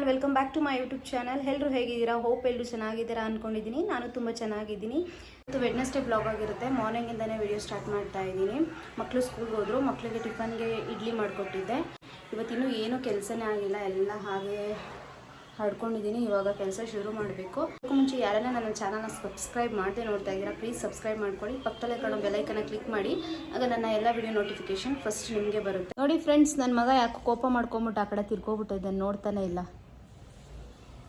Everyone welcome back to my YouTube channel ಎಲ್ಲರೂ ಹೇಗಿದ್ದೀರಾ? Hope ಎಲ್ಲರೂ ಚೆನ್ನಾಗಿದ್ದೀರಾ ಅಂದ್ಕೊಂಡಿದ್ದೀನಿ ನಾನು ತುಂಬ ಚೆನ್ನಾಗಿದ್ದೀನಿ. ಇವತ್ತು ವೆಡ್ನೆಸ್ಡೇ ಬ್ಲಾಗ್ ಆಗಿರುತ್ತೆ. ಮಾರ್ನಿಂಗಿಂದನೇ ವಿಡಿಯೋ ಸ್ಟಾರ್ಟ್ ಮಾಡ್ತಾ ಇದ್ದೀನಿ. ಮಕ್ಕಳು ಸ್ಕೂಲ್ಗೆ ಹೋದರು. ಮಕ್ಕಳಿಗೆ ಟಿಫನ್ಗೆ ಇಡ್ಲಿ ಮಾಡಿಕೊಟ್ಟಿದ್ದೆ. ಇವತ್ತಿನ್ನೂ ಏನೂ ಕೆಲಸನೇ ಆಗಿಲ್ಲ. ಎಲ್ಲ ಹಾಗೆ ಹಡ್ಕೊಂಡಿದ್ದೀನಿ ಇವಾಗ ಕೆಲಸ ಶುರು ಮಾಡಬೇಕು. ಅದಕ್ಕೂ ಮುಂಚೆ ಯಾರನ್ನ ನನ್ನ ಚಾನಲ್ನ ಸಬ್ಸ್ಕ್ರೈಬ್ ಮಾಡದೆ ನೋಡ್ತಾ ಇದ್ದೀರಾ ಪ್ಲೀಸ್ ಸಬ್ಸ್ಕ್ರೈಬ್ ಮಾಡ್ಕೊಳ್ಳಿ. ಪಕ್ಕದಲ್ಲೇ ಕಾಣೋ ಬೆಲೈಕನ್ನ ಕ್ಲಿಕ್ ಮಾಡಿ. ಆಗ ನನ್ನ ಎಲ್ಲ ವಿಡಿಯೋ ನೋಟಿಫಿಕೇಶನ್ ಫಸ್ಟ್ ನಿಮಗೆ ಬರುತ್ತೆ. ನೋಡಿ ಫ್ರೆಂಡ್ಸ್ ನನ್ನ ಮಗ ಯಾಕೆ ಕೋಪ ಮಾಡ್ಕೊಂಬಿಟ್ಟು ಆ ಕಡೆ ತಿರ್ಕೊಬಿಟ್ಟಿದ್ದೆ ನೋಡ್ತಾನೆ ಇಲ್ಲ.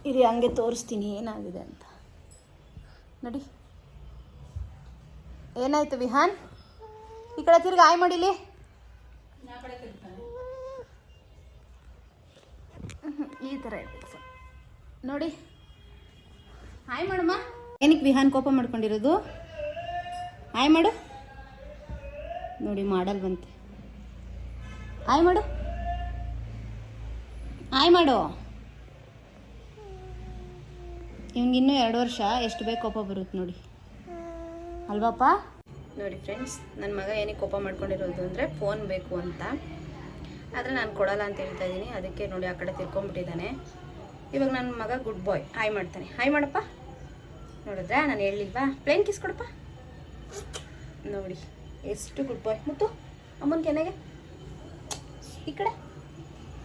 ಇರಿ, ಹಂಗೆ ತೋರಿಸ್ತೀನಿ, ಏನಾಗಿದೆ ಅಂತ. ನೋಡಿ. ಏನಾಯ್ತು ವಿಹಾನ್? ಈ ಕಡೆ ತಿರ್ಗಿ ಆಯ್ ಮಾಡಿಲಿ? ಈ ಥರ ನೋಡಿ. ಹಾಯ್ ಮಾಡಮ್ಮ. ಏನಕ್ಕೆ ವಿಹಾನ್ ಕೋಪ ಮಾಡ್ಕೊಂಡಿರೋದು? ಹಾಯ್ ಮಾಡು. ನೋಡಿ ಮಾಡಲ್ವಂತೆ ಹಾಯ್ ಮಾಡು. ಹಾಯ್ ಮಾಡು. ಇವ್ನಿಗಿನ್ನೂ ಎರಡು ವರ್ಷ, ಎಷ್ಟು ಬೇಕು ಕೋಪ ಬರುತ್ತೆ ನೋಡಿ. ಅಲ್ವಾಪ್ಪ? ನೋಡಿ ಫ್ರೆಂಡ್ಸ್ ನನ್ನ ಮಗ ಏನಕ್ಕೆ ಕೋಪ ಮಾಡ್ಕೊಂಡಿರೋದು ಅಂದರೆ ಫೋನ್ ಬೇಕು ಅಂತ. ಆದರೆ ನಾನು ಕೊಡಲ್ಲ ಅಂತ ಹೇಳ್ತಾ ಇದ್ದೀನಿ. ಅದಕ್ಕೆ ನೋಡಿ ಆ ಕಡೆ ತಿರ್ಕೊಂಬಿಟ್ಟಿದ್ದಾನೆ ಇವಾಗ ನನ್ನ ಮಗ ಗುಡ್ ಬಾಯ್ ಹಾಯ್ ಮಾಡ್ತಾನೆ. ಹಾಯ್ ಮಾಡಪ್ಪ. ನೋಡಿದ್ರೆ ನಾನು ಹೇಳಿಲ್ವಾ? ಪ್ಲೇನ್ ಕಿಸ್ ಕೊಡಪ್ಪ. ನೋಡಿ, ಎಷ್ಟು ಗುಡ್ ಬಾಯ್ ಮತ್ತು, ಅಮ್ಮನ ಕೆನೆಗೆ. ಈ ಕಡೆ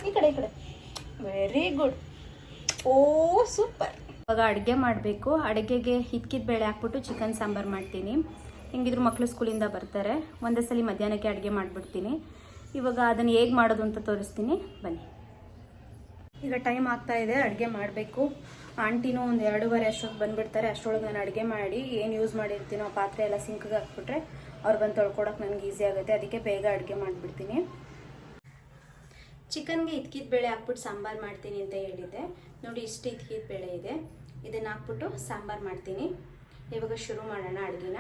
ಈ ಕಡೆ ಈ ಕಡೆ. ವೆರಿ ಗುಡ್ ಓ ಸೂಪರ್ ಇವಾಗ ಅಡುಗೆ ಮಾಡಬೇಕು. ಅಡುಗೆಗೆ ಹಿತ್ಕಿದ ಬೇಳೆ ಹಾಕ್ಬಿಟ್ಟು ಚಿಕನ್ ಸಾಂಬಾರು ಮಾಡ್ತೀನಿ. ಹೆಂಗಿದ್ರು ಮಕ್ಕಳು ಸ್ಕೂಲಿಂದ ಬರ್ತಾರೆ. ಒಂದೇ ಸಲ ಮಧ್ಯಾಹ್ನಕ್ಕೆ ಅಡುಗೆ ಮಾಡಿಬಿಡ್ತೀನಿ. ಇವಾಗ ಅದನ್ನು ಹೇಗೆ ಮಾಡೋದು ಅಂತ ತೋರಿಸ್ತೀನಿ. ಬನ್ನಿ. ಈಗ ಟೈಮ್ ಆಗ್ತಾ ಇದೆ, ಅಡುಗೆ ಮಾಡಬೇಕು. ಆಂಟಿನೂ ಒಂದು ಎರಡೂವರೆ ಅಷ್ಟೊತ್ತು ಬಂದುಬಿಡ್ತಾರೆ. ಅಷ್ಟರೊಳಗೆ ನಾನು ಅಡುಗೆ ಮಾಡಿ ಏನು ಯೂಸ್ ಮಾಡಿರ್ತೀನೋ ಪಾತ್ರೆ ಎಲ್ಲ ಸಿಂಕ್ಗೆ ಹಾಕ್ಬಿಟ್ರೆ ಅವ್ರು ಬಂದು ತೊಳ್ಕೊಡೋಕೆ ನನಗೆ ಈಸಿ ಆಗುತ್ತೆ. ಅದಕ್ಕೆ ಬೇಗ ಅಡುಗೆ ಮಾಡಿಬಿಡ್ತೀನಿ. ಚಿಕನ್ಗೆ ಇದ್ಕಿದ ಬೇಳೆ ಹಾಕ್ಬಿಟ್ಟು ಸಾಂಬಾರು ಮಾಡ್ತೀನಿ ಅಂತ ಹೇಳಿದ್ದೆ. ನೋಡಿ ಇಷ್ಟು ಇದ್ಕಿದ ಬೇಳೆ ಇದೆ. ಇದನ್ನು ಹಾಕ್ಬಿಟ್ಟು ಸಾಂಬಾರು ಮಾಡ್ತೀನಿ. ಇವಾಗ ಶುರು ಮಾಡೋಣ ಅಡುಗೆನ.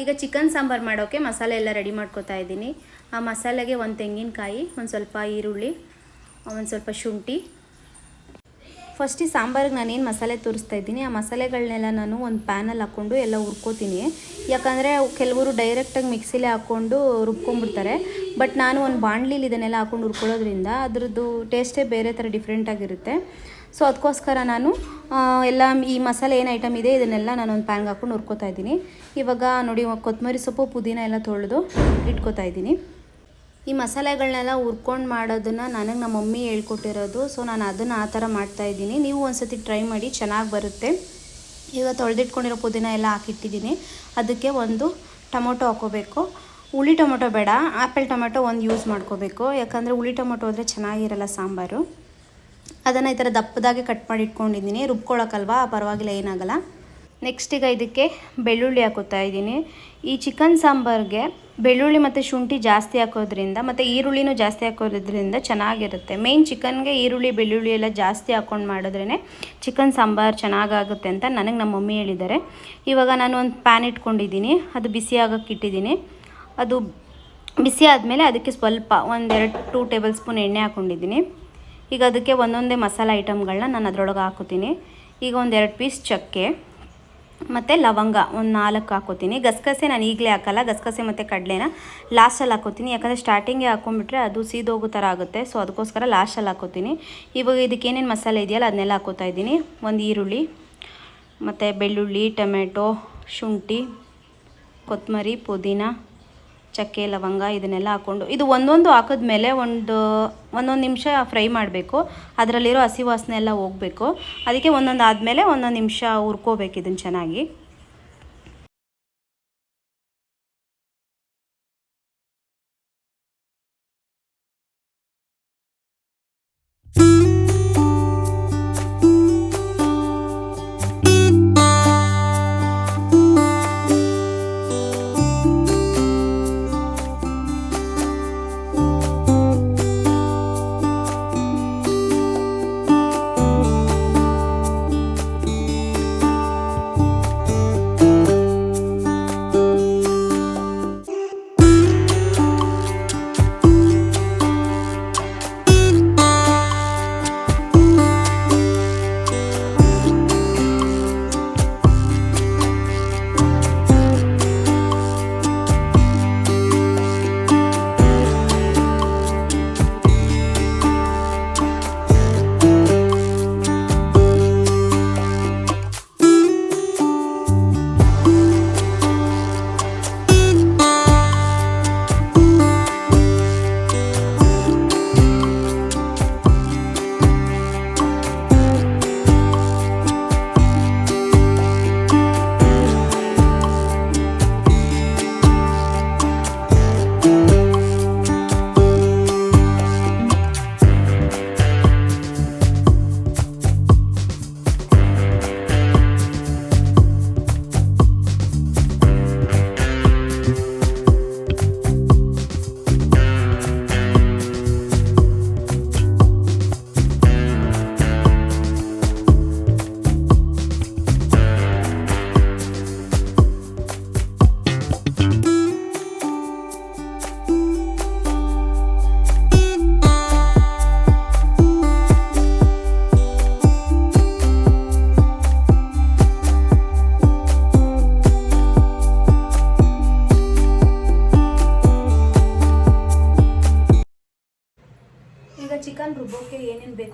ಈಗ ಚಿಕನ್ ಸಾಂಬಾರು ಮಾಡೋಕ್ಕೆ ಮಸಾಲೆ ಎಲ್ಲ ರೆಡಿ ಮಾಡ್ಕೋತಾ ಇದ್ದೀನಿ. ಆ ಮಸಾಲೆಗೆ ಒಂದು ತೆಂಗಿನಕಾಯಿ, ಒಂದು ಸ್ವಲ್ಪ ಈರುಳ್ಳಿ, ಒಂದು ಸ್ವಲ್ಪ ಶುಂಠಿ ಫಸ್ಟ್ ಈ ಸಾಂಬಾರಿಗೆ ನಾನೇನು ಮಸಾಲೆ ತೋರಿಸ್ತಾ ಇದ್ದೀನಿ, ಆ ಮಸಾಲೆಗಳನ್ನೆಲ್ಲ ನಾನು ಒಂದು ಪ್ಯಾನಲ್ಲಿ ಹಾಕ್ಕೊಂಡು ಎಲ್ಲ ಹುರ್ಕೋತೀನಿ. ಯಾಕಂದರೆ ಕೆಲವರು ಡೈರೆಕ್ಟಾಗಿ ಮಿಕ್ಸಿಲೇ ಹಾಕ್ಕೊಂಡು ರುಬ್ಕೊಂಡ್ಬಿಡ್ತಾರೆ. ಬಟ್ ನಾನು ಒಂದು ಬಾಣಲಿಲಿ ಇದನ್ನೆಲ್ಲ ಹಾಕ್ಕೊಂಡು ಹುರ್ಕೊಳ್ಳೋದ್ರಿಂದ ಅದರದ್ದು ಟೇಸ್ಟೇ ಬೇರೆ ಥರ ಡಿಫ್ರೆಂಟಾಗಿರುತ್ತೆ ಸೊ ಅದಕ್ಕೋಸ್ಕರ ನಾನು ಎಲ್ಲ ಈ ಮಸಾಲೆ ಏನು ಐಟಮ್ ಇದೆ ಇದನ್ನೆಲ್ಲ ನಾನು ಒಂದು ಪ್ಯಾನ್ಗೆ ಹಾಕ್ಕೊಂಡು ಹುರ್ಕೋತಾ ಇದ್ದೀನಿ. ಇವಾಗ ನೋಡಿ ಕೊತ್ತಂಬರಿ ಸೊಪ್ಪು ಪುದೀನ ಎಲ್ಲ ತೊಳೆದು ಇಟ್ಕೋತಾ ಇದ್ದೀನಿ. ಈ ಮಸಾಲೆಗಳನ್ನೆಲ್ಲ ಹುರ್ಕೊಂಡು ಮಾಡೋದನ್ನು ನನಗೆ ನಮ್ಮ ಮಮ್ಮಿ ಹೇಳ್ಕೊಟ್ಟಿರೋದು. ಸೊ ನಾನು ಅದನ್ನು ಆ ಥರ ಮಾಡ್ತಾಯಿದ್ದೀನಿ ನೀವು ಒಂದ್ಸತಿ ಟ್ರೈ ಮಾಡಿ, ಚೆನ್ನಾಗಿ ಬರುತ್ತೆ. ಈಗ ತೊಳೆದಿಟ್ಕೊಂಡಿರೋ ಪುದೀನ ಎಲ್ಲ ಹಾಕಿಟ್ಟಿದ್ದೀನಿ. ಅದಕ್ಕೆ ಒಂದು ಟೊಮೊಟೊ ಹಾಕೋಬೇಕು. ಹುಳಿ ಟೊಮೊಟೊ ಬೇಡ ಆ್ಯಪಲ್ ಟೊಮೊಟೊ ಒಂದು ಯೂಸ್ ಮಾಡ್ಕೋಬೇಕು. ಯಾಕಂದರೆ ಹುಳಿ ಟೊಮೊಟೊ ಅಂದರೆ ಚೆನ್ನಾಗಿರಲ್ಲ ಸಾಂಬಾರು. ಅದನ್ನು ಈ ಥರ ದಪ್ಪದಾಗೆ ಕಟ್ ಮಾಡಿ ಇಟ್ಕೊಂಡಿದ್ದೀನಿ. ರುಬ್ಕೊಳಕ್ಕಲ್ವಾ? ಪರವಾಗಿಲ್ಲ, ಏನಾಗಲ್ಲ. ನೆಕ್ಸ್ಟ್ ಈಗ ಇದಕ್ಕೆ ಬೆಳ್ಳುಳ್ಳಿ ಹಾಕೋತಾ ಇದ್ದೀನಿ. ಈ ಚಿಕನ್ ಸಾಂಬಾರ್ಗೆ ಬೆಳ್ಳುಳ್ಳಿ ಮತ್ತು ಶುಂಠಿ ಜಾಸ್ತಿ ಹಾಕೋದ್ರಿಂದ ಮತ್ತು ಈರುಳ್ಳಿನೂ ಜಾಸ್ತಿ ಹಾಕೋದ್ರಿಂದ ಚೆನ್ನಾಗಿರುತ್ತೆ. ಮೇಯ್ನ್ ಚಿಕನ್ಗೆ ಈರುಳ್ಳಿ, ಬೆಳ್ಳುಳ್ಳಿ ಎಲ್ಲ ಜಾಸ್ತಿ ಹಾಕ್ಕೊಂಡು ಮಾಡಿದ್ರೇ ಚಿಕನ್ ಸಾಂಬಾರು ಚೆನ್ನಾಗಾಗುತ್ತೆ ಅಂತ ನನಗೆ ನಮ್ಮ ಮಮ್ಮಿ ಹೇಳಿದ್ದಾರೆ. ಇವಾಗ ನಾನು ಒಂದು ಪ್ಯಾನ್ ಇಟ್ಕೊಂಡಿದ್ದೀನಿ. ಅದು ಬಿಸಿ ಆಗೋಕ್ಕೆ ಇಟ್ಟಿದ್ದೀನಿ. ಅದು ಬಿಸಿ ಆದಮೇಲೆ ಅದಕ್ಕೆ ಸ್ವಲ್ಪ ಒಂದೆರಡು ಟೂ ಟೇಬಲ್ ಸ್ಪೂನ್ ಎಣ್ಣೆ ಹಾಕ್ಕೊಂಡಿದ್ದೀನಿ ಈಗ ಅದಕ್ಕೆ ಒಂದೊಂದೇ ಮಸಾಲೆ ಐಟಮ್ಗಳನ್ನ ನಾನು ಅದರೊಳಗೆ ಹಾಕೋತೀನಿ ಈಗ ಒಂದೆರಡು ಪೀಸ್ ಚಕ್ಕೆ. ಮತ್ತು ಲವಂಗ ಒಂದು ನಾಲ್ಕು ಹಾಕೋತೀನಿ. ಗಸಗಸೆ ನಾನು ಈಗಲೇ ಹಾಕಲ್ಲ, ಗಸಗಸೆ ಮತ್ತು ಕಡಲೆನ ಲಾಸ್ಟಲ್ಲಿ ಹಾಕೋತೀನಿ. ಯಾಕಂದರೆ ಸ್ಟಾರ್ಟಿಂಗೇ ಹಾಕೊಂಡ್ಬಿಟ್ರೆ ಅದು ಸೀದೋಗೋ ಥರ ಆಗುತ್ತೆ. ಸೊ ಅದಕ್ಕೋಸ್ಕರ ಲಾಸ್ಟಲ್ಲಿ ಹಾಕೋತೀನಿ. ಇವಾಗ ಇದಕ್ಕೆ ಏನೇನು ಮಸಾಲೆ ಇದೆಯಲ್ಲ, ಅದನ್ನೆಲ್ಲ ಹಾಕೋತಾ ಇದ್ದೀನಿ. ಒಂದು ಈರುಳ್ಳಿ, ಮತ್ತು ಬೆಳ್ಳುಳ್ಳಿ, ಟೊಮೆಟೊ, ಶುಂಠಿ ಕೊತ್ತಂಬರಿ ಪುದೀನ ಚಕ್ಕೆ, ಲವಂಗ ಇದನ್ನೆಲ್ಲ ಹಾಕ್ಕೊಂಡು ಇದು ಒಂದೊಂದು ಹಾಕಿದ್ಮೇಲೆ ಒಂದು, ಒಂದೊಂದು ನಿಮಿಷ ಫ್ರೈ ಮಾಡಬೇಕು. ಅದರಲ್ಲಿರೋ ಹಸಿ ವಾಸನೆ ಎಲ್ಲ ಹೋಗಬೇಕು. ಅದಕ್ಕೆ ಒಂದೊಂದು ಆದಮೇಲೆ ಒಂದೊಂದು ನಿಮಿಷ ಹುರ್ಕೋಬೇಕು ಇದನ್ನು ಚೆನ್ನಾಗಿ.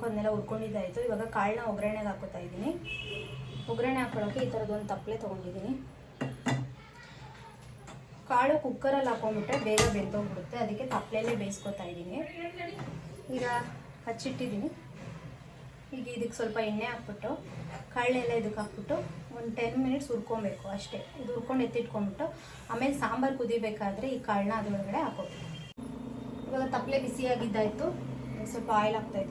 ಅದನ್ನೆಲ್ಲ ಹುರ್ಕೊಂಡಿದ್ದಾಯಿತು ಇವಾಗ ಕಾಳನ್ನ ಒಗ್ಗರಣೆಗೆ ಹಾಕೋತಾ ಇದ್ದೀನಿ. ಒಗ್ಗರಣೆ ಹಾಕೊಳ್ಳೋಕೆ ಈ ಥರದೊಂದು ತಪ್ಪಲೆ ತೊಗೊಂಡಿದ್ದೀನಿ. ಕಾಳು ಕುಕ್ಕರಲ್ಲಿ ಹಾಕೊಂಡ್ಬಿಟ್ರೆ ಬೇಗ ಬೆಂದೋಗ್ಬಿಡುತ್ತೆ. ಅದಕ್ಕೆ ತಪ್ಪಲೆಯಲ್ಲೇ ಬೇಯಿಸ್ಕೊತಾ ಇದ್ದೀನಿ. ಈಗ ಹಚ್ಚಿಟ್ಟಿದ್ದೀನಿ. ಈಗ ಇದಕ್ಕೆ ಸ್ವಲ್ಪ ಎಣ್ಣೆ ಹಾಕ್ಬಿಟ್ಟು ಕಳ್ಳೆಲ್ಲ ಇದಕ್ಕೆ ಹಾಕ್ಬಿಟ್ಟು ಒಂದು ಟೆನ್ ಮಿನಿಟ್ಸ್ ಹುರ್ಕೊಬೇಕು ಅಷ್ಟೇ. ಇದು ಹುರ್ಕೊಂಡು ಎತ್ತಿಟ್ಕೊಂಡ್ಬಿಟ್ಟು, ಆಮೇಲೆ ಸಾಂಬಾರು ಕುದಿಬೇಕಾದ್ರೆ ಈ ಕಾಳನ್ನ ಅದರೊಳಗಡೆ ಹಾಕೋಬೇಕು. ಇವಾಗ ತಪ್ಪಲೆ ಬಿಸಿಯಾಗಿದ್ದಾಯಿತು. ಸ್ವಲ್ಪ ಆಯಿಲ್ ಹಾಕ್ತಾ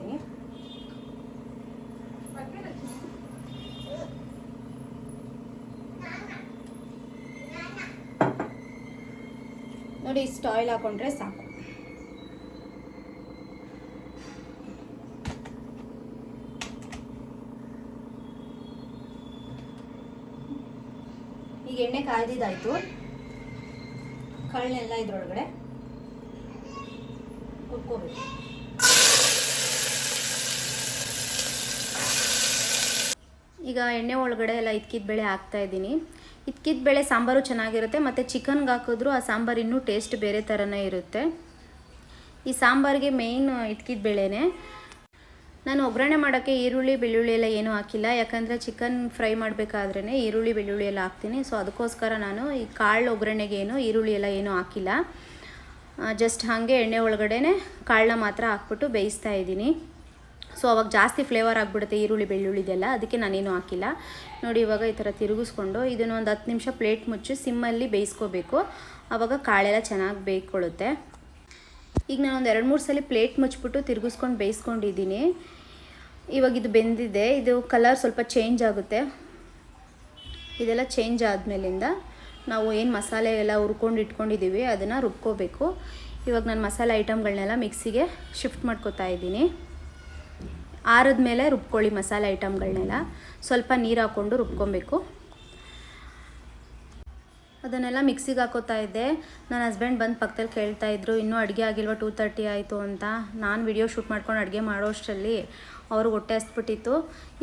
ಇಷ್ಟು ಆಯಿಲ್ ಹಾಕೊಂಡ್ರೆ ಸಾಕು. ಈಗ ಎಣ್ಣೆ ಕಾಯ್ದಿದ್ದಾಯ್ತು. ಕಳ್ಳೆಲ್ಲ ಇದ್ರೊಳಗಡೆ ಹುರ್ಕೋಬೇಕು. ಈಗ ಎಣ್ಣೆ ಒಳಗಡೆ ಎಲ್ಲ ಇದ್ಕಿದ ಬೆಳೆ ಹಾಕ್ತಾ ಇದ್ದೀನಿ. ಇದ್ಕಿದ ಬೇಳೆ ಸಾಂಬಾರು ಚೆನ್ನಾಗಿರುತ್ತೆ, ಮತ್ತು ಚಿಕನ್ಗೆ ಹಾಕಿದ್ರು ಆ ಸಾಂಬಾರು ಇನ್ನೂ ಟೇಸ್ಟ್ ಬೇರೆ ಥರನೇ ಇರುತ್ತೆ. ಈ ಸಾಂಬಾರಿಗೆ ಮೇಯ್ನ್ ಇದ್ಕಿದ ಬೇಳೆನೇ. ನಾನು ಒಗ್ಗರಣೆ ಮಾಡೋಕ್ಕೆ ಈರುಳ್ಳಿ, ಬೆಳ್ಳುಳ್ಳಿ ಎಲ್ಲ ಏನೂ ಹಾಕಿಲ್ಲ. ಯಾಕಂದರೆ ಚಿಕನ್ ಫ್ರೈ ಮಾಡಬೇಕಾದ್ರೇ ಈರುಳ್ಳಿ, ಬೆಳ್ಳುಳ್ಳಿ ಎಲ್ಲ ಹಾಕ್ತೀನಿ. ಸೊ ಅದಕ್ಕೋಸ್ಕರ ನಾನು ಈ ಕಾಳು ಒಗ್ಗರಣೆಗೇನು ಈರುಳ್ಳಿ ಎಲ್ಲ ಏನೂ ಹಾಕಿಲ್ಲ. ಜಸ್ಟ್ ಹಾಗೆ ಎಣ್ಣೆ ಒಳಗಡೆ ಕಾಳನ್ನ ಮಾತ್ರ ಹಾಕ್ಬಿಟ್ಟು ಬೇಯಿಸ್ತಾ ಇದ್ದೀನಿ. ಸೊ ಅವಾಗ ಜಾಸ್ತಿ ಫ್ಲೇವರ್ ಆಗಿಬಿಡುತ್ತೆ ಈರುಳ್ಳಿ ಬೆಳ್ಳುಳ್ಳಿದೆಲ್ಲ ಅದಕ್ಕೆ ನಾನೇನು ಹಾಕಿಲ್ಲ. ನೋಡಿ, ಇವಾಗ ಈ ಥರ ತಿರುಗಿಸ್ಕೊಂಡು ಇದನ್ನು ಒಂದು ಹತ್ತು ನಿಮಿಷ ಪ್ಲೇಟ್ ಮುಚ್ಚಿ ಸಿಮ್ಮಲ್ಲಿ ಬೇಯಿಸ್ಕೋಬೇಕು. ಆವಾಗ ಕಾಳೆಲ್ಲ ಚೆನ್ನಾಗಿ ಬೇಯ್ಕೊಳ್ಳುತ್ತೆ. ಈಗ ನಾನು ಒಂದು ಎರಡು ಮೂರು ಸಲ ಪ್ಲೇಟ್ ಮುಚ್ಚಿಬಿಟ್ಟು ತಿರುಗಿಸ್ಕೊಂಡು ಬೇಯಿಸ್ಕೊಂಡಿದ್ದೀನಿ. ಇವಾಗ ಇದು ಬೆಂದಿದೆ. ಇದು ಕಲರ್ ಸ್ವಲ್ಪ ಚೇಂಜ್ ಆಗುತ್ತೆ. ಇದೆಲ್ಲ ಚೇಂಜ್ ಆದಮೇಲಿಂದ ನಾವು ಏನು ಮಸಾಲೆ ಎಲ್ಲ ಹುರ್ಕೊಂಡು ಇಟ್ಕೊಂಡಿದ್ದೀವಿ, ಅದನ್ನು ರುಬ್ಕೋಬೇಕು. ಇವಾಗ ನಾನು ಮಸಾಲೆ ಐಟಮ್ಗಳನ್ನೆಲ್ಲ ಮಿಕ್ಸಿಗೆ ಶಿಫ್ಟ್ ಮಾಡ್ಕೋತಾ ಇದ್ದೀನಿ. ಆರದ ಮೇಲೆ ರುಬ್ಕೊಳ್ಳಿ ಮಸಾಲೆ ಐಟಮ್ಗಳನ್ನೆಲ್ಲ. ಸ್ವಲ್ಪ ನೀರು ಹಾಕ್ಕೊಂಡು ರುಬ್ಕೊಬೇಕು. ಅದನ್ನೆಲ್ಲ ಮಿಕ್ಸಿಗೆ ಹಾಕೋತಾ ಇದ್ದೆ. ನನ್ನ ಹಸ್ಬೆಂಡ್ ಬಂದು ಪಕ್ಕದಲ್ಲಿ ಕೇಳ್ತಾ ಇದ್ರು, ಇನ್ನೂ ಅಡುಗೆ ಆಗಿಲ್ವ? ಟೂ ತರ್ಟಿ ಆಯಿತು ಅಂತ. ನಾನು ವಿಡಿಯೋ ಶೂಟ್ ಮಾಡ್ಕೊಂಡು ಅಡುಗೆ ಮಾಡೋಷ್ಟರಲ್ಲಿ ಅವರು ಹೊಟ್ಟೆ ಹಸ್ಬಿಟ್ಟಿತ್ತು.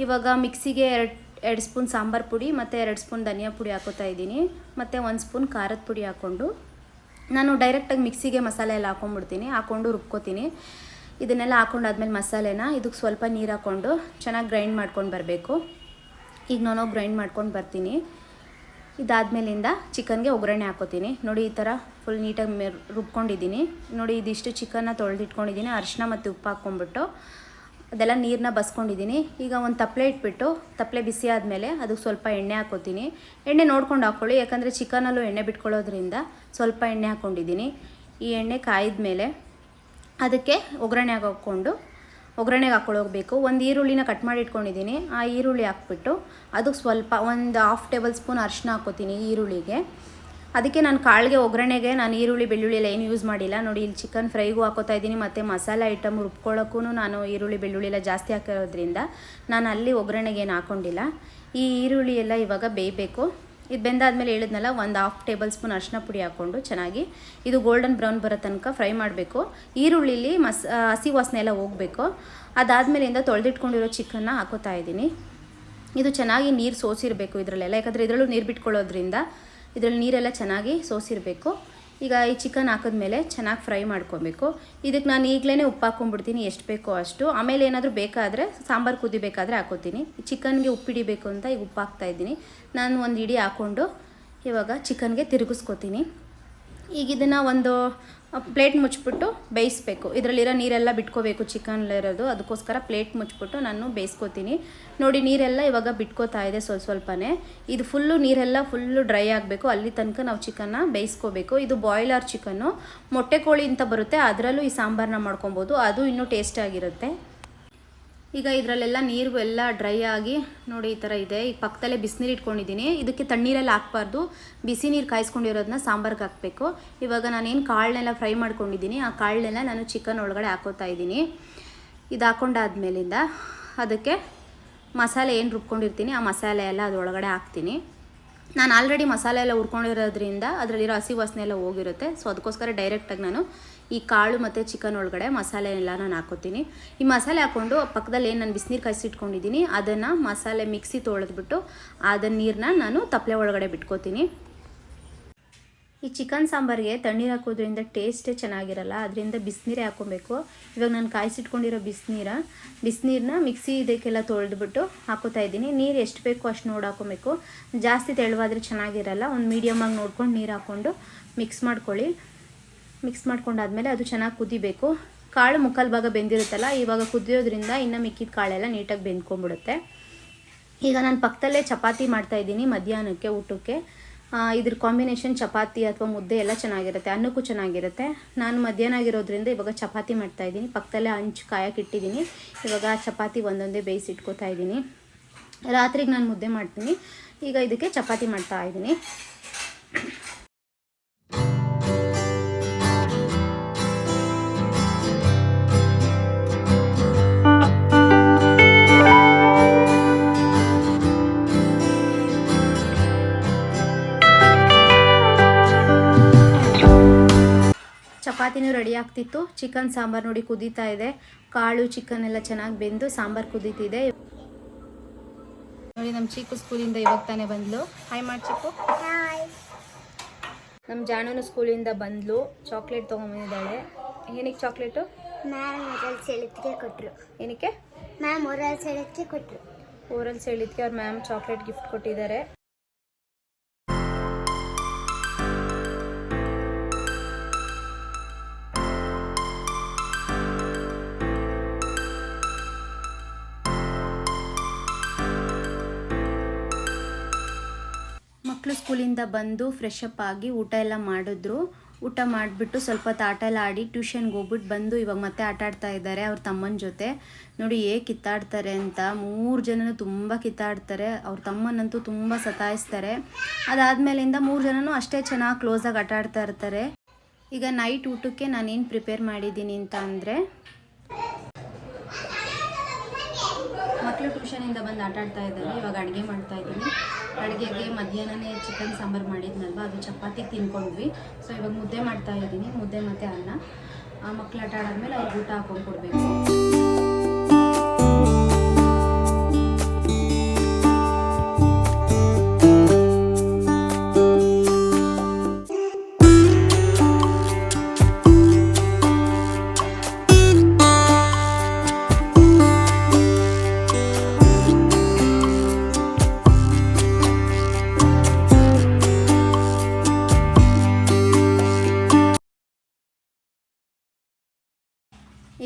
ಇವಾಗ ಮಿಕ್ಸಿಗೆ ಎರಡು ಎರಡು ಸ್ಪೂನ್ ಸಾಂಬಾರು ಪುಡಿ ಮತ್ತು ಎರಡು ಸ್ಪೂನ್ ಧನಿಯಾ ಪುಡಿ ಹಾಕೋತಾ ಇದ್ದೀನಿ. ಮತ್ತು ಒಂದು ಸ್ಪೂನ್ ಖಾರದ ಪುಡಿ ಹಾಕ್ಕೊಂಡು. ನಾನು ಡೈರೆಕ್ಟಾಗಿ ಮಿಕ್ಸಿಗೆ ಮಸಾಲೆ ಎಲ್ಲ ಹಾಕೊಂಡ್ಬಿಡ್ತೀನಿ ಹಾಕ್ಕೊಂಡು ರುಬ್ಕೋತೀನಿ. ಇದನ್ನೆಲ್ಲ ಹಾಕೊಂಡಾದ್ಮೇಲೆ ಮಸಾಲೆನ ಇದಕ್ಕೆ ಸ್ವಲ್ಪ ನೀರು ಹಾಕ್ಕೊಂಡು ಚೆನ್ನಾಗಿ ಗ್ರೈಂಡ್ ಮಾಡ್ಕೊಂಡು ಬರಬೇಕು. ಈಗ ನಾನು ಗ್ರೈಂಡ್ ಮಾಡ್ಕೊಂಡು ಬರ್ತೀನಿ. ಇದಾದ್ಮೇಲಿಂದ ಚಿಕನ್ಗೆ ಒಗ್ಗರಣೆ ಹಾಕೋತೀನಿ. ನೋಡಿ ಈ ಥರ ಫುಲ್ ನೀಟಾಗಿ ಮೆ, ರುಬ್ಕೊಂಡಿದ್ದೀನಿ. ನೋಡಿ ಇದಿಷ್ಟು ಚಿಕನ್ನ ತೊಳೆದಿಟ್ಕೊಂಡಿದ್ದೀನಿ. ಅರಿಶಿನ ಮತ್ತು ಉಪ್ಪು ಹಾಕ್ಕೊಂಡ್ಬಿಟ್ಟು ಅದೆಲ್ಲ ನೀರನ್ನ ಬಸ್ಕೊಂಡಿದ್ದೀನಿ. ಈಗ ಒಂದು ತಪ್ಪಲೆ ಇಟ್ಬಿಟ್ಟು ತಪ್ಪಲೆ ಬಿಸಿ ಆದಮೇಲೆ ಅದಕ್ಕೆ ಸ್ವಲ್ಪ ಎಣ್ಣೆ ಹಾಕೋತೀನಿ. ಎಣ್ಣೆ ನೋಡ್ಕೊಂಡು ಹಾಕ್ಕೊಳ್ಳಿ ಯಾಕಂದರೆ ಚಿಕನಲ್ಲೂ ಎಣ್ಣೆ ಬಿಟ್ಕೊಳ್ಳೋದ್ರಿಂದ ಸ್ವಲ್ಪ ಎಣ್ಣೆ ಹಾಕ್ಕೊಂಡಿದ್ದೀನಿ ಈ ಎಣ್ಣೆ ಕಾಯಿದ ಮೇಲೆ ಅದಕ್ಕೆ ಒಗ್ಗರಣೆ ಹಾಕೊಂಡು ಒಗ್ಗರಣೆಗೆ ಹಾಕ್ಕೊಳ್ಳೋಗ್ಬೇಕು ಒಂದು ಈರುಳ್ಳಿನ ಕಟ್ ಮಾಡಿ ಇಟ್ಕೊಂಡಿದ್ದೀನಿ. ಆ ಈರುಳ್ಳಿ ಹಾಕ್ಬಿಟ್ಟು ಅದಕ್ಕೆ ಸ್ವಲ್ಪ ಒಂದು ಹಾಫ್ ಟೇಬಲ್ ಸ್ಪೂನ್ ಅರಿಶಿನ ಹಾಕ್ಕೋತೀನಿ ಈರುಳ್ಳಿಗೆ. ಅದಕ್ಕೆ ನಾನು ಕಾಳಿಗೆ ಒಗ್ಗರಣೆಗೆ ನಾನು ಈರುಳ್ಳಿ, ಬೆಳ್ಳುಳ್ಳಿ ಎಲ್ಲ ಏನು ಯೂಸ್ ಮಾಡಿಲ್ಲ. ನೋಡಿ, ಇಲ್ಲಿ ಚಿಕನ್ ಫ್ರೈಗೂ ಹಾಕೋತಾ ಇದ್ದೀನಿ. ಮತ್ತು ಮಸಾಲೆ ಐಟಮ್ ರುಬ್ಕೊಳ್ಳೋಕ್ಕೂ ನಾನು ಈರುಳ್ಳಿ, ಬೆಳ್ಳುಳ್ಳಿ ಎಲ್ಲ ಜಾಸ್ತಿ ಹಾಕಿರೋದ್ರಿಂದ ನಾನು ಅಲ್ಲಿ ಒಗ್ಗರಣೆಗೆ ಏನು ಹಾಕ್ಕೊಂಡಿಲ್ಲ. ಈ ಈರುಳ್ಳಿ ಎಲ್ಲ ಇವಾಗ ಬೇಯಬೇಕು. ಇದು ಬೆಂದಾದಮೇಲೆ ಹೇಳಿದ್ನಲ್ಲ, ಒಂದು ಹಾಫ್ ಟೇಬಲ್ ಸ್ಪೂನ್ ಅರಿಶಿನ ಪುಡಿ ಹಾಕ್ಕೊಂಡು ಚೆನ್ನಾಗಿ ಇದು ಗೋಲ್ಡನ್ ಬ್ರೌನ್ ಬರೋ ತನಕ ಫ್ರೈ ಮಾಡಬೇಕು. ಈರುಳ್ಳಿಲಿ ಮಸ್ ಹಸಿ ವಾಸನೆ ಎಲ್ಲ ಹೋಗಬೇಕು. ಅದಾದಮೇಲಿಂದ ತೊಳೆದಿಟ್ಕೊಂಡಿರೋ ಚಿಕನ್ನ ಹಾಕೋತಾ ಇದ್ದೀನಿ. ಇದು ಚೆನ್ನಾಗಿ ನೀರು ಸೋಸಿರಬೇಕು ಇದರಲ್ಲೆಲ್ಲ, ಯಾಕಂದರೆ ಇದರಲ್ಲೂ ನೀರು ಬಿಟ್ಕೊಳ್ಳೋದ್ರಿಂದ ಇದರಲ್ಲಿ ನೀರೆಲ್ಲ ಚೆನ್ನಾಗಿ ಸೋಸಿರಬೇಕು. ಈಗ ಈ ಚಿಕನ್ ಹಾಕಿದ್ಮೇಲೆ ಚೆನ್ನಾಗಿ ಫ್ರೈ ಮಾಡ್ಕೊಬೇಕು. ಇದಕ್ಕೆ ನಾನು ಈಗಲೇ ಉಪ್ಪು ಹಾಕ್ಕೊಂಡ್ಬಿಡ್ತೀನಿ ಎಷ್ಟು ಬೇಕೋ ಅಷ್ಟು. ಆಮೇಲೆ ಏನಾದರೂ ಬೇಕಾದರೆ ಸಾಂಬಾರು ಕುದಿಬೇಕಾದ್ರೆ ಹಾಕೋತೀನಿ. ಚಿಕನ್ಗೆ ಉಪ್ಪಿಡಿಬೇಕು ಅಂತ ಈಗ ಉಪ್ಪು ಹಾಕ್ತಾಯಿದ್ದೀನಿ ನಾನು ಒಂದು ಇಡಿ ಹಾಕ್ಕೊಂಡು ಇವಾಗ ಚಿಕನ್ಗೆ ತಿರುಗಿಸ್ಕೊತೀನಿ. ಈಗ ಇದನ್ನು ಒಂದು ಪ್ಲೇಟ್ ಮುಚ್ಚಿಬಿಟ್ಟು ಬೇಯಿಸ್ಬೇಕು. ಇದರಲ್ಲಿರೋ ನೀರೆಲ್ಲ ಬಿಟ್ಕೋಬೇಕು ಚಿಕನ್ಲಿರೋದು ಅದಕ್ಕೋಸ್ಕರ ಪ್ಲೇಟ್ ಮುಚ್ಚಿಬಿಟ್ಟು ನಾನು ಬೇಯಿಸ್ಕೊತೀನಿ. ನೋಡಿ, ನೀರೆಲ್ಲ ಇವಾಗ ಬಿಟ್ಕೋತಾ ಇದೆ ಸ್ವಲ್ಪ ಸ್ವಲ್ಪನೇ. ಇದು ಫುಲ್ಲು ನೀರೆಲ್ಲ ಫುಲ್ಲು ಡ್ರೈ ಆಗಬೇಕು. ಅಲ್ಲಿ ತನಕ ನಾವು ಚಿಕನ್ನ ಬೇಯಿಸ್ಕೋಬೇಕು. ಇದು ಬಾಯ್ಲರ್ ಚಿಕನ್ನು. ಮೊಟ್ಟೆ ಕೋಳಿ ಅಂತ ಬರುತ್ತೆ. ಅದರಲ್ಲೂ ಈ ಸಾಂಬಾರನ್ನ ಮಾಡ್ಕೊಬೋದು. ಅದು ಇನ್ನೂ ಟೇಸ್ಟಾಗಿರುತ್ತೆ. ಈಗ ಇದರಲ್ಲೆಲ್ಲ ನೀರು ಎಲ್ಲ ಡ್ರೈ ಆಗಿ ನೋಡಿ ಈ ಥರ ಇದೆ. ಈಗ ಪಕ್ಕದಲ್ಲೇ ಬಿಸಿನೀರು ಇಟ್ಕೊಂಡಿದ್ದೀನಿ. ಇದಕ್ಕೆ ತಣ್ಣೀರಲ್ಲಿ ಹಾಕ್ಬಾರ್ದು. ಬಿಸಿ ನೀರು ಕಾಯಿಸ್ಕೊಂಡಿರೋದನ್ನ ಸಾಂಬಾರ್ಗೆ ಹಾಕಬೇಕು. ಇವಾಗ ನಾನೇನು ಕಾಳನ್ನೆಲ್ಲ ಫ್ರೈ ಮಾಡ್ಕೊಂಡಿದ್ದೀನಿ. ಆ ಕಾಳನ್ನೆಲ್ಲ ನಾನು ಚಿಕನ್ ಒಳಗಡೆ ಹಾಕೋತಾ ಇದ್ದೀನಿ. ಇದು ಹಾಕೊಂಡಾದ್ಮೇಲಿಂದ ಅದಕ್ಕೆ ಮಸಾಲೆ ಏನು ರುಬ್ಕೊಂಡಿರ್ತೀನಿ, ಆ ಮಸಾಲೆ ಎಲ್ಲ ಅದರೊಳಗಡೆ ಹಾಕ್ತೀನಿ. ನಾನು ಆಲ್ರೆಡಿ ಮಸಾಲೆ ಎಲ್ಲ ಹುರ್ಕೊಂಡಿರೋದ್ರಿಂದ ಅದರಲ್ಲಿರೋ ಹಸಿ ವಾಸನೆ ಎಲ್ಲ ಹೋಗಿರುತ್ತೆ. ಸೊ ಅದಕ್ಕೋಸ್ಕರ ಡೈರೆಕ್ಟಾಗಿ ನಾನು ಈ ಕಾಳು ಮತ್ತು ಚಿಕನ್ ಒಳಗಡೆ ಮಸಾಲೆ ಎಲ್ಲ ನಾನು ಹಾಕೋತೀನಿ ಈ ಮಸಾಲೆ ಹಾಕ್ಕೊಂಡು ಪಕ್ಕದಲ್ಲಿ ಏನು ನಾನು ಬಿಸಿನೀರು ಕಾಯಿಸಿಟ್ಕೊಂಡಿದ್ದೀನಿ ಅದನ್ನು ಮಸಾಲೆ ಮಿಕ್ಸಿ ತೊಳೆದ್ಬಿಟ್ಟು ಅದನ್ನ ನೀರನ್ನ ನಾನು ತಪ್ಪಲೆ ಒಳಗಡೆ ಬಿಟ್ಕೋತೀನಿ. ಈ ಚಿಕನ್ ಸಾಂಬಾರಿಗೆ ತಣ್ಣೀರು ಹಾಕೋದ್ರಿಂದ ಟೇಸ್ಟೇ ಚೆನ್ನಾಗಿರಲ್ಲ, ಅದರಿಂದ ಬಿಸಿನೀರೇ ಹಾಕ್ಕೊಬೇಕು ಇವಾಗ ನಾನು ಕಾಯಿಸಿಟ್ಕೊಂಡಿರೋ ಬಿಸಿನೀರ ಬಿಸಿನೀರನ್ನ ಮಿಕ್ಸಿ ಇದಕ್ಕೆಲ್ಲ ತೊಳೆದ್ಬಿಟ್ಟು ಹಾಕೋತಾ ಇದ್ದೀನಿ. ನೀರು ಎಷ್ಟು ಬೇಕೋ ಅಷ್ಟು ನೋಡಿ ಹಾಕ್ಕೊಬೇಕು ಜಾಸ್ತಿ ತೆಳುವಾದರೆ ಚೆನ್ನಾಗಿರಲ್ಲ, ಒಂದು ಮೀಡಿಯಮಾಗಿ ನೋಡ್ಕೊಂಡು ನೀರು ಹಾಕ್ಕೊಂಡು ಮಿಕ್ಸ್ ಮಾಡ್ಕೊಳ್ಳಿ. ಮಿಕ್ಸ್ ಮಾಡ್ಕೊಂಡಾದ್ಮೇಲೆ ಅದು ಚೆನ್ನಾಗಿ ಕುದಿಬೇಕು. ಕಾಳು ಮುಕ್ಕಾಲು ಭಾಗ ಬೆಂದಿರುತ್ತಲ್ಲ, ಇವಾಗ ಕುದಿಯೋದ್ರಿಂದ ಇನ್ನು ಮಿಕ್ಕಿದ ಕಾಳೆಲ್ಲ ನೀಟಾಗಿ ಬೆಂದ್ಕೊಂಡ್ಬಿಡುತ್ತೆ. ಈಗ ನಾನು ಪಕ್ಕದಲ್ಲೇ ಚಪಾತಿ ಮಾಡ್ತಾ ಇದ್ದೀನಿ ಮಧ್ಯಾಹ್ನಕ್ಕೆ, ಊಟಕ್ಕೆ. ಇದ್ರ ಕಾಂಬಿನೇಷನ್ ಚಪಾತಿ ಅಥವಾ ಮುದ್ದೆ ಎಲ್ಲ ಚೆನ್ನಾಗಿರುತ್ತೆ, ಅನ್ನಕ್ಕೂ ಚೆನ್ನಾಗಿರುತ್ತೆ. ನಾನು ಮಧ್ಯಾಹ್ನ ಆಗಿರೋದ್ರಿಂದ ಇವಾಗ ಚಪಾತಿ ಮಾಡ್ತಾ ಇದ್ದೀನಿ ಪಕ್ಕದಲ್ಲೇ ಹಂಚು ಕಾಯಕ್ಕೆ ಇಟ್ಟಿದ್ದೀನಿ. ಇವಾಗ ಚಪಾತಿ ಒಂದೊಂದೇ ಬೇಯಿಸಿ ಇಟ್ಕೋತಾ ಇದ್ದೀನಿ. ರಾತ್ರಿಗೆ ನಾನು ಮುದ್ದೆ ಮಾಡ್ತೀನಿ, ಈಗ ಇದಕ್ಕೆ ಚಪಾತಿ ಮಾಡ್ತಾ ಇದ್ದೀನಿ. ರೆಡಿ ಆಗ್ತಿತ್ತು. ಚಿಕನ್ ಸಾಂಬಾರು ನೋಡಿ ಕುದೀತಾ ಇದೆ. ಕಾಳು ಚಿಕನ್ ಎಲ್ಲ ಚೆನ್ನಾಗಿ ಬೆಂದು ಸಾಂಬಾರು ಕುದೀತಿದೆ. ನೋಡಿ ನಮ್ಮ ಚಿಕ್ಕು ಸ್ಕೂಲಿಂದ ಇವಾಗ ತಾನೇ ಬಂದ್ಲು. ಹಾಯ್ ಮಾಡಿ ಚಿಕ್ಕು ನಮ್ಮ ಜಾಣನು ಸ್ಕೂಲಿಂದ ಬಂದ್ಲು. ಚಾಕ್ಲೇಟ್ ತೊಗೊಂಬಂದಿದ್ದಾಳೆ ಏನಕ್ಕೆ ಚಾಕ್ಲೇಟು? ಮ್ಯಾಮ್ ಓರಲ್ ಕೊಟ್ಟರು ಏನಕ್ಕೆ? ಮ್ಯಾಮ್ ಓರಲ್ ಸೆಳಿದ್ಕೆ ಕೊಟ್ಟರು ಓರಲ್ ಹೇಳಿದ್ಕೆ ಅವ್ರ ಮ್ಯಾಮ್ ಚಾಕ್ಲೇಟ್ ಗಿಫ್ಟ್ ಕೊಟ್ಟಿದ್ದಾರೆ. ಸ್ಕೂಲಿಂದ ಬಂದು ಫ್ರೆಶ್ ಅಪ್ ಆಗಿ ಊಟ ಎಲ್ಲ ಮಾಡಿದ್ರು. ಊಟ ಮಾಡಿಬಿಟ್ಟು ಸ್ವಲ್ಪ ಆಟ ಎಲ್ಲ ಆಡಿ ಟ್ಯೂಷನ್ಗೆ ಹೋಗ್ಬಿಟ್ಟು ಬಂದು ಇವಾಗ ಮತ್ತೆ ಆಟ ಆಡ್ತಾ ಇದ್ದಾರೆ ಅವ್ರ ತಮ್ಮನ ಜೊತೆ. ನೋಡಿ ಹೇಗೆ ಕಿತ್ತಾಡ್ತಾರೆ ಅಂತ ಮೂರು ಜನನು ತುಂಬ ಕಿತ್ತಾಡ್ತಾರೆ. ಅವ್ರ ತಮ್ಮನಂತೂ ತುಂಬ ಸತಾಯಿಸ್ತಾರೆ. ಅದಾದಮೇಲಿಂದ ಮೂರು ಜನನೂ ಅಷ್ಟೇ ಚೆನ್ನಾಗಿ ಕ್ಲೋಸಾಗಿ ಆಟ ಆಡ್ತಾ ಇರ್ತಾರೆ. ಈಗ ನೈಟ್ ಊಟಕ್ಕೆ ನಾನೇನು ಪ್ರಿಪೇರ್ ಮಾಡಿದ್ದೀನಿ ಅಂತ ಅಂದರೆ ಮಕ್ಕಳು ಟ್ಯೂಷನಿಂದ ಬಂದು ಆಟ ಆಡ್ತಾ ಇದ್ದಾರೆ. ಇವಾಗ ಅಡುಗೆ ಮಾಡ್ತಾ ಇದ್ದೀನಿ. ಅಡುಗೆಗೆ ಮಧ್ಯಾಹ್ನನೇ ಚಿಕನ್ ಸಾಂಬಾರು ಮಾಡಿದ್ನಲ್ವ, ಅದು ಚಪಾತಿ ತಿನ್ಕೊಂಡ್ವಿ ಸೊ ಇವಾಗ ಮುದ್ದೆ ಮಾಡ್ತಾ ಇದ್ದೀನಿ, ಮುದ್ದೆ ಮತ್ತು ಅನ್ನ. ಮಕ್ಕಳು ಆಟ ಆಡಾದ್ಮೇಲೆ ಅವ್ರಿಗೆ ಊಟ ಹಾಕೊಂಡು ಕೊಡಬೇಕು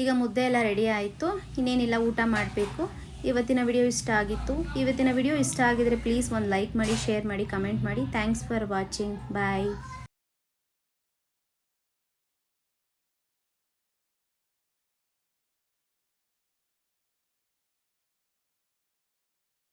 ಈಗ ಮುದ್ದೆ ಎಲ್ಲ ರೆಡಿ ಆಯಿತು. ಇನ್ನೇನಿಲ್ಲ, ಊಟ ಮಾಡಬೇಕು. ಇವತ್ತಿನ ವಿಡಿಯೋ ಇಷ್ಟ ಆಗಿತ್ತು. ಇವತ್ತಿನ ವಿಡಿಯೋ ಇಷ್ಟ ಆಗಿದ್ರೆ ಪ್ಲೀಸ್ ಒಂದು ಲೈಕ್ ಮಾಡಿ ಶೇರ್ ಮಾಡಿ ಕಮೆಂಟ್ ಮಾಡಿ. Thanks for watching bye